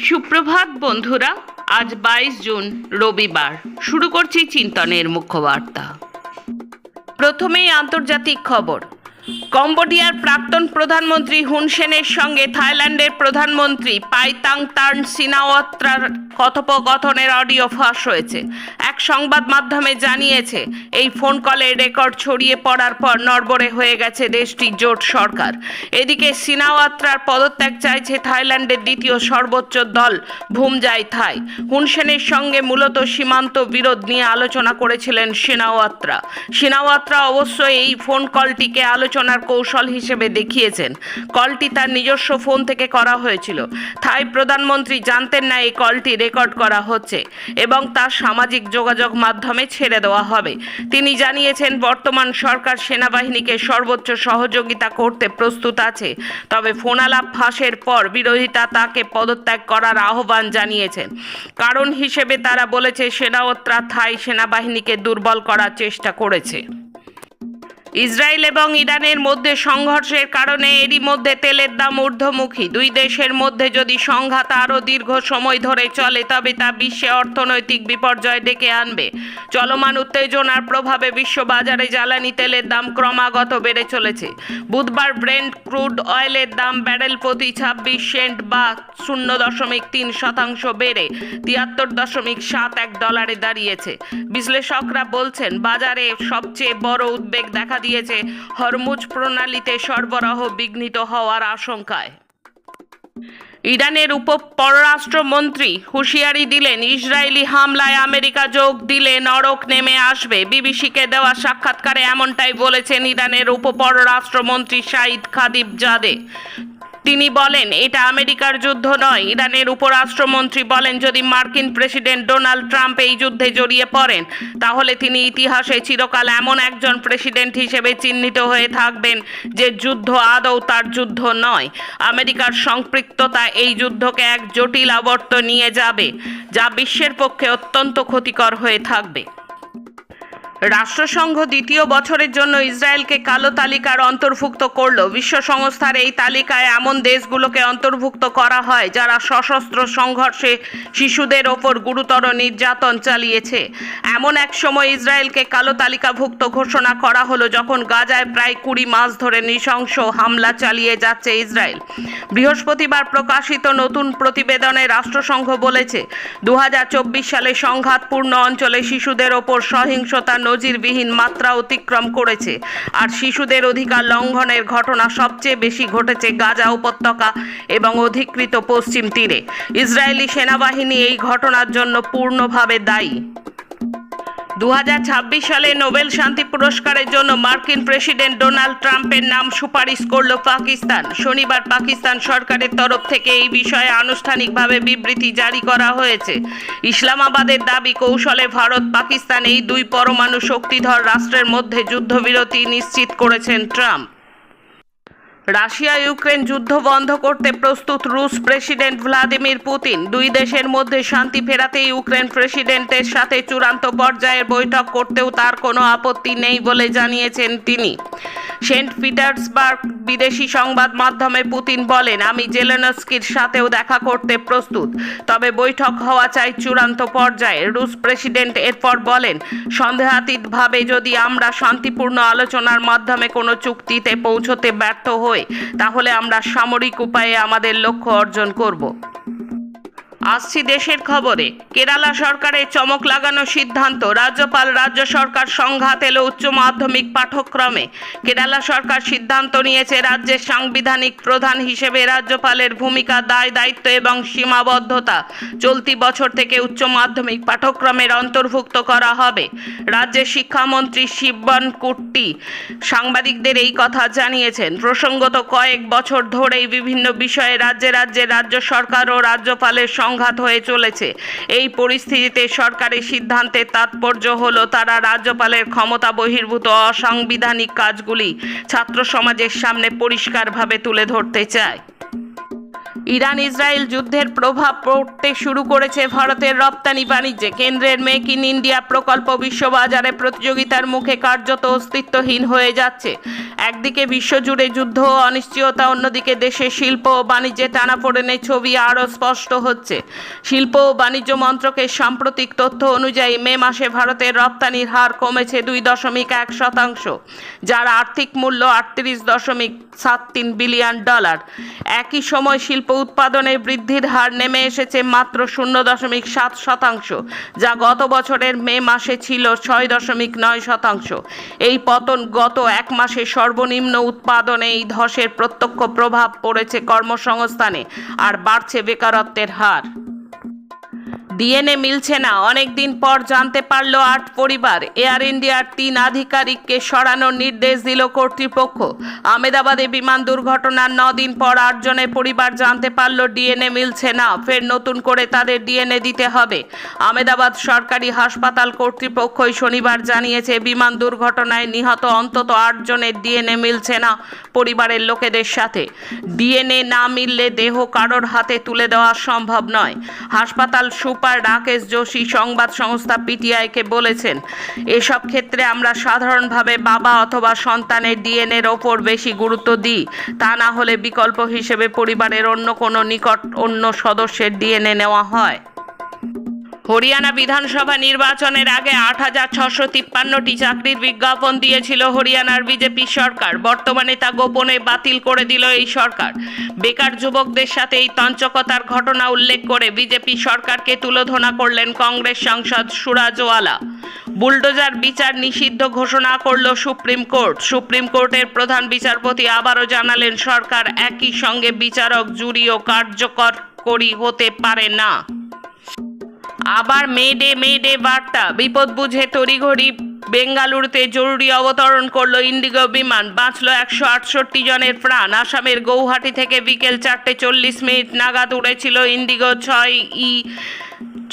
সুপ্রভাত বন্ধুরা। আজ বাইশ জুন রবিবার। শুরু করছি চিন্তনের মুখ্য বার্তা প্রথমেই আন্তর্জাতিক খবর। কম্বোডিয়ার প্রাক্তন প্রধানমন্ত্রী হুন সেনের সঙ্গে থাইল্যান্ডের প্রধানমন্ত্রী পাইতাং তার্ন সিনাওয়াত্রার কথোপকথনের অডিও ফাঁস হয়েছে। এক সংবাদ মাধ্যমে জানিয়েছে, এই ফোন কলের রেকর্ড ছড়িয়ে পড়ার পর নড়বড়ে হয়ে গেছে দেশটির জোট সরকার। এদিকে সিনাওয়াত্রার পদত্যাগ চাইছে থাইল্যান্ডের দ্বিতীয় সর্বোচ্চ দল ভুমজাই থাই। হুন সেনের সঙ্গে মূলত সীমান্ত বিরোধ নিয়ে আলোচনা করেছিলেন সিনাওয়াত্রা। সিনাওয়াত্রা অবশ্য এই ফোন কলটিকে আলোচনার কৌশল হিসেবে দেখিয়েছেন। কলটি তার নিজস্ব ফোন থেকে করা হয়েছিল। থাই প্রধানমন্ত্রী জানতেন না এই কলটি রেকর্ড করা হচ্ছে এবং তা সামাজিক যোগাযোগ মাধ্যমে ছেড়ে দেওয়া হবে। তিনি জানিয়েছেন, বর্তমান সরকার সেনাবাহিনীকে সর্বোচ্চ সহযোগিতা করতে প্রস্তুত আছে, তবে ফোনালাপ ফাঁসের পর বিরোধিতা তাকে পদত্যাগ করার আহ্বান জানিয়েছেন। কারণ হিসেবে তারা বলেছে, সেনাওত্রা থাই সেনাবাহিনীকে দুর্বল করার চেষ্টা করেছে। ইসরায়েল এবং ইরানের মধ্যে সংঘর্ষের কারণে এরই মধ্যে তেলের দাম ঊর্ধ্বমুখী। দুই দেশের মধ্যে যদি সংঘাত আরও দীর্ঘ সময় ধরে চলে, তবে তা বিশ্বে অর্থনৈতিক বিপর্যয় ডেকে আনবে। চলমান উত্তেজনার প্রভাবে বিশ্ববাজারে জ্বালানি তেলের দাম ক্রমাগত বেড়ে চলেছে। বুধবার ব্রেন্ড ক্রুড অয়েলের দাম ব্যারেল প্রতি ছাব্বিশ সেন্ট বা শূন্য দশমিক তিন শতাংশ বেড়ে তিয়াত্তর দশমিক সাত এক ডলারে দাঁড়িয়েছে। বিশ্লেষকরা বলছেন, বাজারে সবচেয়ে বড় উদ্বেগ দেখা দিয়েছে। হরমুজ প্রণালীতে সরবরাহ বিঘ্নিত হওয়ার আশঙ্কায়। ইরানের উপ পররাষ্ট্রমন্ত্রী হুঁশিয়ারি দিলেন, ইসরায়েলি হামলায় আমেরিকা যোগ দিলে নরক নেমে আসবে। বিবিসিকে দেওয়া সাক্ষাৎকারে এমনটাই বলেছেন ইরানের উপ পররাষ্ট্রমন্ত্রী সাঈদ খাদিব জাদে। তিনি বলেন, এটা আমেরিকার যুদ্ধ নয়। ইরানের উপরাষ্ট্রমন্ত্রী বলেন, যদি মার্কিন প্রেসিডেন্ট ডোনাল্ড ট্রাম্প এই যুদ্ধে জড়িয়ে পড়েন, তাহলে তিনি ইতিহাসে চিরকাল এমন একজন প্রেসিডেন্ট হিসেবে চিহ্নিত হয়ে থাকবেন যে যুদ্ধ আদৌ তার যুদ্ধ নয়। আমেরিকার সম্পৃক্ততা এই যুদ্ধকে এক জটিল আবর্ত নিয়ে যাবে, যা বিশ্বের পক্ষে অত্যন্ত ক্ষতিকর হয়ে থাকবে। রাষ্ট্রসংঘ দ্বিতীয় বছরের জন্য ইসরায়েলকে কালো তালিকার অন্তর্ভুক্ত করল। বিশ্ব সংস্থার এই তালিকায় এমন দেশগুলোকে অন্তর্ভুক্ত করা হয় যারা সশস্ত্র সংঘর্ষে শিশুদের ওপর গুরুতর নির্যাতন চালিয়েছে। এমন এক সময় ইসরায়েলকে কালো তালিকাভুক্ত ঘোষণা করা হলো যখন গাজায় প্রায় কুড়ি মাস ধরে নৃশংস হামলা চালিয়ে যাচ্ছে ইসরায়েল। বৃহস্পতিবার প্রকাশিত নতুন প্রতিবেদনে রাষ্ট্রসংঘ বলেছে দু হাজার চব্বিশ সালে সংঘাতপূর্ণ অঞ্চলে শিশুদের ওপর সহিংসতা নজিরবিহীন মাত্রা অতিক্রম করেছে। আর শিশুদের অধিকার লঙ্ঘনের ঘটনা সবচেয়ে বেশি ঘটেছে গাজা উপত্যকা এবং অধিকৃত পশ্চিম তীরে। ইসরায়েলি সেনাবাহিনী এই ঘটনার জন্য পূর্ণভাবে দায়ী। দু হাজার ছাব্বিশ সালে নোবেল শান্তি পুরস্কারের জন্য মার্কিন প্রেসিডেন্ট ডোনাল্ড ট্রাম্পের নাম সুপারিশ করল পাকিস্তান। শনিবার পাকিস্তান সরকারের তরফ থেকে এই বিষয়ে আনুষ্ঠানিকভাবে বিবৃতি জারি করা হয়েছে। ইসলামাবাদের দাবি, কৌশলে ভারত পাকিস্তান এই দুই পরমাণু শক্তিধর রাষ্ট্রের মধ্যে যুদ্ধবিরতি নিশ্চিত করেছেন ট্রাম্প। রাশিয়া ইউক্রেন যুদ্ধ বন্ধ করতে প্রস্তুত রুশ প্রেসিডেন্ট ভ্লাদিমির পুতিন। দুই দেশের মধ্যে শান্তি ফেরাতে ইউক্রেন প্রেসিডেন্টের সাথে চূড়ান্ত পর্যায়ের বৈঠক করতেও তার কোনো আপত্তি নেই বলে জানিয়েছেন তিনি। সেন্ট পিটার্সবার্গ বিদেশি সংবাদ মাধ্যমে পুতিন বলেন, আমি জেলেনস্কির সাথেও দেখা করতে প্রস্তুত, তবে বৈঠক হওয়া চাই চূড়ান্ত পর্যায়ে। রুশ প্রেসিডেন্ট এরপর বলেন, সন্দেহাতীতভাবে যদি আমরা শান্তিপূর্ণ আলোচনার মাধ্যমে কোনো চুক্তিতে পৌঁছতে ব্যর্থ হই তাহলে আমরা সামরিক উপায়ে আমাদের লক্ষ্য অর্জন করব। আসছি দেশের খবরে। কেরালা সরকারের চমক লাগানো সিদ্ধান্ত, রাজ্যপাল রাজ্য সরকার সংঘাত এলো উচ্চ মাধ্যমিক পাঠ্যক্রমে। কেরালা সরকার সিদ্ধান্ত নিয়েছে রাজ্যের সাংবিধানিক প্রধান হিসেবে রাজ্যপালের ভূমিকা দায়, দায়িত্ব এবং সীমাবদ্ধতা। চলতি বছর থেকে উচ্চ মাধ্যমিক পাঠ্যক্রমের অন্তর্ভুক্ত করা হবে। রাজ্যের শিক্ষামন্ত্রী শিবন কুট্টি সাংবাদিকদের এই কথা জানিয়েছেন। প্রসঙ্গত কয়েক বছর ধরেই বিভিন্ন বিষয়ে রাজ্যে রাজ্যে রাজ্য সরকার ও রাজ্যপালের সংঘাত হয়ে চলেছে। এই পরিস্থিতিতে সরকারের সিদ্ধান্তের তাৎপর্য হল তারা রাজ্যপালের ক্ষমতা বহির্ভূত অসাংবিধানিক কাজগুলি ছাত্র সমাজের সামনে পরিষ্কারভাবে তুলে ধরতে চায়। ইরান ইসরায়েল যুদ্ধের প্রভাব পড়তে শুরু করেছে ভারতের রপ্তানি বাণিজ্যে। কেন্দ্রের মেক ইন ইন্ডিয়া প্রকল্প বিশ্ববাজারে প্রতিযোগিতার মুখে কার্যত অস্তিত্বহীন হয়ে যাচ্ছে। একদিকে বিশ্বজুড়ে যুদ্ধ ও অনিশ্চয়তা, অন্যদিকে দেশের শিল্প ও বাণিজ্যে টানাপোড়েনের ছবি আরও স্পষ্ট হচ্ছে। শিল্প ও বাণিজ্য মন্ত্রকের সাম্প্রতিক তথ্য অনুযায়ী, মে মাসে ভারতের রপ্তানির হার কমেছে দুই দশমিক এক শতাংশ, যার আর্থিক মূল্য আটত্রিশ দশমিক সাত তিন বিলিয়ন ডলার। একই সময় শিল্প উৎপাদনে বৃদ্ধির হার নেমে এসেছে মাত্র শূন্য দশমিক সাত শতাংশ, যা গত বছরের মে মাসে ছিল ছয় দশমিক নয় শতাংশ। এই পতন গত এক মাসে সর্বনিম্ন উৎপাদনে এই ধসের প্রত্যক্ষ প্রভাব পড়েছে কর্মসংস্থানে, আর বাড়ছে বেকারত্বের হার। ডিএনএ মিলছে না। অনেক দিন পর জানতে পারল আট পরিবার। এয়ার ইন্ডিয়ার তিন আধিকারিককে সরানোর নির্দেশ দিল কর্তৃপক্ষ। আমেদাবাদে বিমান দুর্ঘটনার দিন পর আটজনের পরিবার জানতে পারল ডিএনএ মিলছে না। ফের নতুন করে তাদের ডিএনএ দিতে হবে। আমেদাবাদ সরকারি হাসপাতাল কর্তৃপক্ষই শনিবার জানিয়েছে, বিমান দুর্ঘটনায় নিহত অন্তত আটজনের ডিএনএ মিলছে না পরিবারের লোকেদের সাথে। ডিএনএ না মিললে দেহ কারোর হাতে তুলে দেওয়া সম্ভব নয়। হাসপাতাল সুপার রাকেশ যোশী সংবাদ সংস্থা পিটিআইকে বলেছেন, এসব ক্ষেত্রে আমরা সাধারণভাবে বাবা অথবা সন্তানের ডিএনএর ওপর বেশি গুরুত্ব দিই। তা না হলে বিকল্প হিসেবে পরিবারের অন্য কোনো নিকট অন্য সদস্যের ডিএনএ নেওয়া হয়। হরিয়ানা বিধানসভা নির্বাচনের আগে আট হাজার ছশো তিপ্পান্নটি চাকরির বিজ্ঞাপন দিয়েছিল হরিয়ানার বিজেপি সরকার। বর্তমানে তা গোপনে বাতিল করে দিল এই সরকার। বেকার যুবকদের সাথে এই তঞ্চকতার ঘটনা উল্লেখ করে বিজেপি সরকারকে তুলোধনা করলেন কংগ্রেস সাংসদ সুরাজওয়ালা। বুলডোজার বিচার নিষিদ্ধ ঘোষণা করল সুপ্রিম কোর্ট। সুপ্রিম কোর্টের প্রধান বিচারপতি আবারও জানালেন, সরকার একই সঙ্গে বিচারক, জুরি ও কার্যকর করি হতে পারে না। আবার মেডে মেডে বার্তা। বিপদ বুঝে তড়িঘড়ি বেঙ্গালুরুতে জরুরি অবতরণ করল ইন্ডিগো বিমান। বাঁচল একশো আটষট্টি জনের প্রাণ। আসামের গৌহাটি থেকে বিকেল চারটে চল্লিশ মিনিট নাগাদ উড়েছিল ইন্ডিগো ছয় ই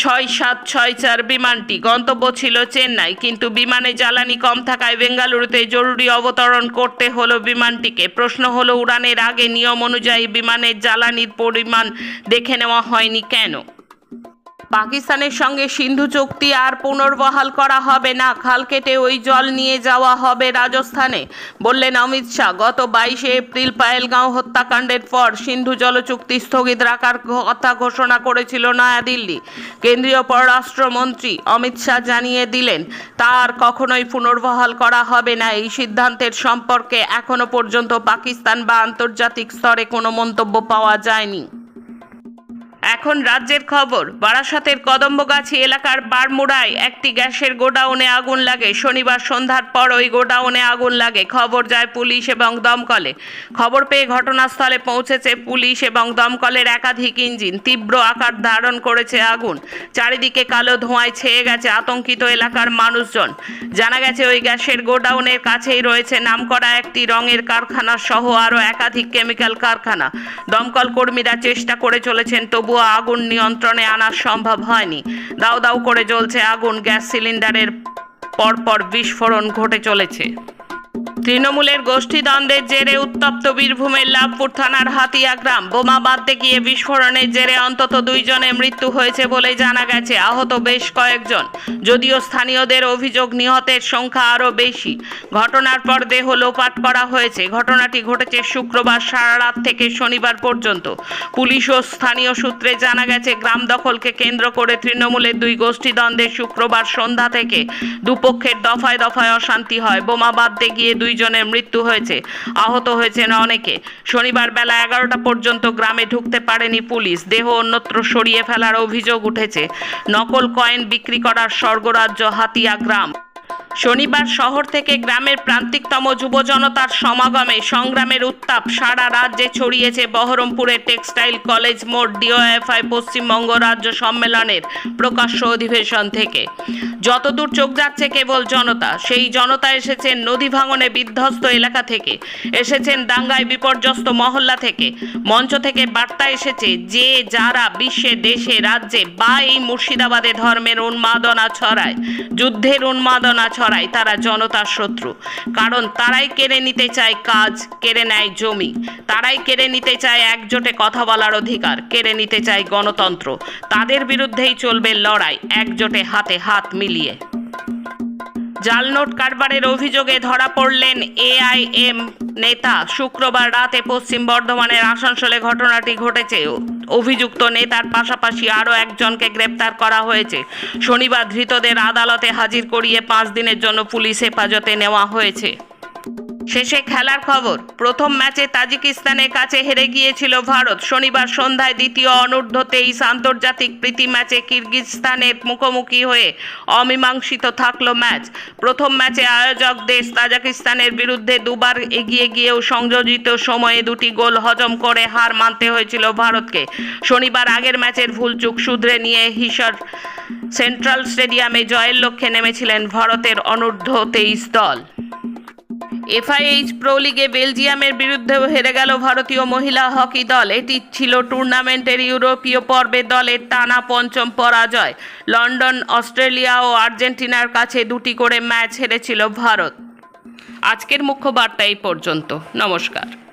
ছয় সাত ছয় চার বিমানটি। গন্তব্য ছিল চেন্নাই, কিন্তু বিমানে জ্বালানি কম থাকায় বেঙ্গালুরুতে জরুরি অবতরণ করতে হলো বিমানটিকে। প্রশ্ন হলো, উড়ানের আগে নিয়ম অনুযায়ী বিমানের জ্বালানির পরিমাণ দেখে নেওয়া হয়নি কেন? পাকিস্তানের সঙ্গে সিন্ধু চুক্তি আর পুনর্বহাল করা হবে না। খাল কেটে ওই জল নিয়ে যাওয়া হবে রাজস্থানে, বললেন অমিত শাহ। গত বাইশে এপ্রিল পায়েলগাঁও হত্যাকাণ্ডের পর সিন্ধু জল চুক্তি স্থগিত রাখার কথা ঘোষণা করেছিল নয়াদিল্লি। কেন্দ্রীয় পররাষ্ট্রমন্ত্রী অমিত শাহ জানিয়ে দিলেন, তার কখনোই পুনর্বহাল করা হবে না। এই সিদ্ধান্তের সম্পর্কে এখনও পর্যন্ত পাকিস্তান বা আন্তর্জাতিক স্তরে কোনো মন্তব্য পাওয়া যায়নি। এখন রাজ্যের খবর, বারাসাতের কদম্বগাছি এলাকার বারমুড়ায় একটি গ্যাসের গোডাউনে আগুন লাগে। শনিবার সন্ধ্যার পর ওই গোডাউনে আগুন লাগে। খবর যায় পুলিশ এবং দমকলে। খবর পেয়ে ঘটনাস্থলে পৌঁছেছে পুলিশ এবং দমকলের একাধিক ইঞ্জিন। তীব্র আকার ধারণ করেছে আগুন। চারিদিকে কালো ধোঁয়ায় ছেয়ে গেছে আতঙ্কিত এলাকার মানুষজন। জানা গেছে, ওই গ্যাসের গোডাউনের কাছেই রয়েছে নামকরা একটি রঙের কারখানা সহ আরও একাধিক কেমিক্যাল কারখানা। দমকল কর্মীরা চেষ্টা করে চলেছেন, তবুও আগুন নিয়ন্ত্রণে আনা সম্ভব হয়নি। দাউ দাউ করে জ্বলছে আগুন, গ্যাস সিলিন্ডারের পরপর বিস্ফোরণ ঘটে চলেছে। তৃণমূলের গোষ্ঠীদ্বন্দ্বের জেরে উত্তপ্ত বীরভূমের লাভপুর থানার হাতিয়া গ্রাম। বোমা বাঁধতে গিয়ে বিস্ফোরণের জেরে অন্তত দুইজনের মৃত্যু হয়েছে বলে জানা গেছে। আহত বেশ কয়েকজন। যদিও স্থানীয়দের অভিযোগ, নিহতের সংখ্যা আরও বেশি। ঘটনার পর দেহ লোপাট করা হয়েছে। ঘটনাটি ঘটেছে শুক্রবার সারা রাত থেকে শনিবার পর্যন্ত। পুলিশ ও স্থানীয় সূত্রে জানা গেছে, গ্রাম দখলকে কেন্দ্র করে তৃণমূলের দুই গোষ্ঠীদ্বন্দ্বে শুক্রবার সন্ধ্যা থেকে দুপক্ষের দফায় দফায় অশান্তি হয়। বোমা বাঁধতে গিয়ে দুইজনের মৃত্যু হয়েছে। আহত হয়েছেন অনেকে। শনিবার বেলা এগারোটা পর্যন্ত গ্রামে ঢুকতে পারেনি পুলিশ। দেহ অন্যত্র সরিয়ে ফেলার অভিযোগ উঠেছে। নকল কয়েন বিক্রি করার স্বর্গরাজ্য হাতিয়া গ্রাম। শনিবার শহর থেকে গ্রামের প্রান্তিকতম যুব জনতার সমাগমে সংগ্রামের উত্তাপ সারা রাজ্যে ছড়িয়েছে বহরমপুরের টেক্সটাইল কলেজ মোড় D O F I Paschimbanga রাজ্য সম্মেলনের প্রকাশ্য অধিবেশন থেকে। যতদূর চোখ যাচ্ছে কেবল জনতা, সেই জনতা এসেছেন নদী ভাঙনে বিধ্বস্ত এলাকা থেকে, এসেছেন দাঙ্গায় বিপর্যস্ত মহল্লা থেকে। মঞ্চ থেকে বার্তা এসেছে যে, যারা বিশ্বে, দেশে, রাজ্যে বা এই মুর্শিদাবাদে ধর্মের উন্মাদনা ছড়ায়, যুদ্ধের উন্মাদনা ছড়ায়। লড়াই, তারা জনতার শত্রু। কারণ তারাই কেড়ে নিতে চায় কাজ, কেড়ে নেয় জমি। তারাই কেড়ে নিতে চায় একজোটে কথা বলার অধিকার, কেড়ে নিতে চায় গণতন্ত্র। তাদের বিরুদ্ধেই চলবে লড়াই, একজোটে হাতে হাত মিলিয়ে। জাল নোট কারবারের অভিযোগে ধরা পড়লেন এআইএম নেতা। শুক্রবার রাতে পশ্চিম বর্ধমানের আসানসোলে ঘটনাটি ঘটেছে। অভিযুক্ত নেতার পাশাপাশি আরও একজনকে গ্রেপ্তার করা হয়েছে। শনিবার ধৃতদের আদালতে হাজির করিয়ে পাঁচ দিনের জন্য পুলিশ হেফাজতে নেওয়া হয়েছে। শেষে খেলার খবর। প্রথম ম্যাচে তাজিকিস্তানের কাছে হেরে গিয়েছিল ভারত। শনিবার সন্ধ্যায় দ্বিতীয় অনূর্ধ্ব তেইশ আন্তর্জাতিক প্রীতি ম্যাচে কিরগিজস্তানের মুখোমুখি হয়ে অমীমাংসিত থাকল ম্যাচ। প্রথম ম্যাচে আয়োজক দেশ তাজাকিস্তানের বিরুদ্ধে দুবার এগিয়ে গিয়েও সংযোজিত সময়ে দুটি গোল হজম করে হার মানতে হয়েছিল ভারতকে। শনিবার আগের ম্যাচের ভুলচুক শুধরে নিয়ে হিসর সেন্ট্রাল স্টেডিয়ামে জয়ের লক্ষ্যে নেমেছিলেন ভারতের অনূর্ধ্ব তেইশ দল। এফআইএইচ প্রো লিগে বেলজিয়ামের বিরুদ্ধেও হেরে গেল ভারতীয় মহিলা হকি দল। এটি ছিল টুর্নামেন্টের ইউরোপীয় পর্বে দলের টানা পঞ্চম পরাজয়। লন্ডন, অস্ট্রেলিয়া ও আর্জেন্টিনার কাছে দুটি করে ম্যাচ হেরেছিল ভারত। আজকের মুখ্য বার্তা এই পর্যন্ত। নমস্কার।